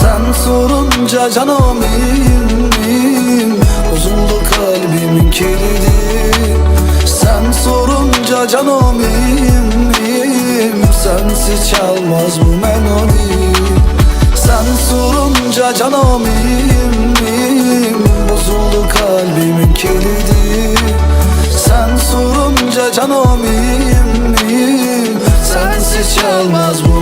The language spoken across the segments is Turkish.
sen sorunca canım iyiyim Bozuldu kalbimin kilidi Sen sorunca canım iyiyim Sensiz çalmaz bu melodi. Sen sorunca canım iyiyim Bozuldu kalbimin kilidi Sen sorunca canım iyiyim Sensiz çalmaz bu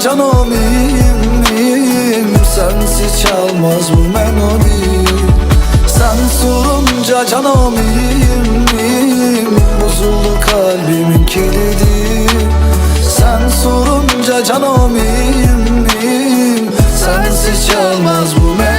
Çalma Sensiz çalmaz bu melodi Sen sorunca canım iyiyim. Bozuldu kalbimin kilidi Sen sorunca canım Sensiz çalmaz bu melodi